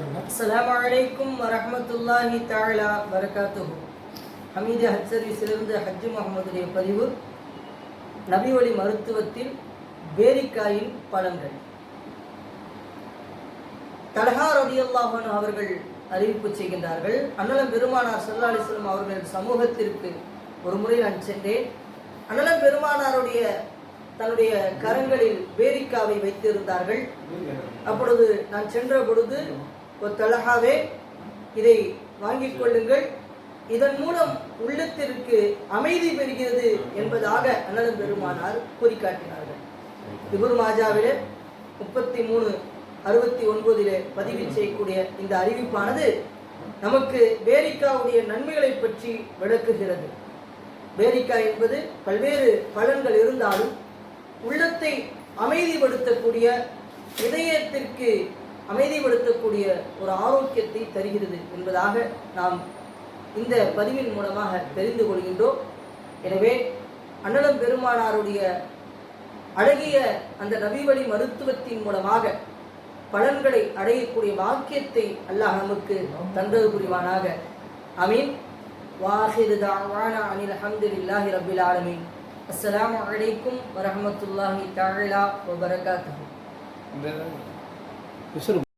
அஸ்லாம் வலைக்கும் வரமத்துல்லாஹி தாலா வரகாத்துஹு ஹமீது ஹஜ் சர்வீஸிலிருந்து ஹஜ்ஜு முகமதுடைய பதிவு. நபிவழி மருத்துவத்தில் பேரிக்காயின் பலன்கள். தலஹா ரலியல்லாஹு அன்ஹு அவர்கள் அறிவிப்பு செய்கின்றார்கள். அண்ணலம் பெருமானார் சல்லா அலைஹி அவர்கள் சமூகத்திற்கு ஒரு முறை நான் சென்றேன். அண்ணலம் பெருமானாருடைய தன்னுடைய கரங்களில் பேரிக்காவை வைத்திருந்தார்கள். அப்பொழுது நான் சென்ற பொழுது ஒரு தலகாவே இதை வாங்கிக் கொள்ளுங்கள். இதன் மூலம் உள்ளத்திற்கு அமைதி பெறுகிறது என்பதாக அண்ணன் பெருமானார் கூறி காட்டினார்கள் இபுர் மாஜாவிலே முப்பத்தி மூணு அறுபத்தி ஒன்பதிலே பதிவு செய்யக்கூடிய இந்த அறிவிப்பானது நமக்கு பேரிக்காவுடைய நன்மைகளை பற்றி விளக்குகிறது. பேரிக்கா என்பது பல்வேறு பலன்கள் இருந்தாலும் உள்ளத்தை அமைதிப்படுத்தக்கூடிய இதயத்திற்கு அமைதிப்படுத்தக்கூடிய ஒரு ஆரோக்கியத்தை தருகிறது என்பதாக நாம் இந்த பதிவின் மூலமாக தெரிந்து கொள்கின்றோம். எனவே அண்ணலம் பெருமானாருடைய அழகிய அந்த நபிவழி மருத்துவத்தின் மூலமாக பலன்களை அடையக்கூடிய வாக்கியத்தை அல்லாஹ் நமக்கு தந்தது புரிவானாக. அமீன் வாஹிரு தாவானா அனில் அஹமதுல்லாஹி ரபில் ஆலமீன். அஸ்லாம் வலைக்கும் வரமத்துல்லாஹி தஆலா வபரகாத்துஹு. இந்த விசிறு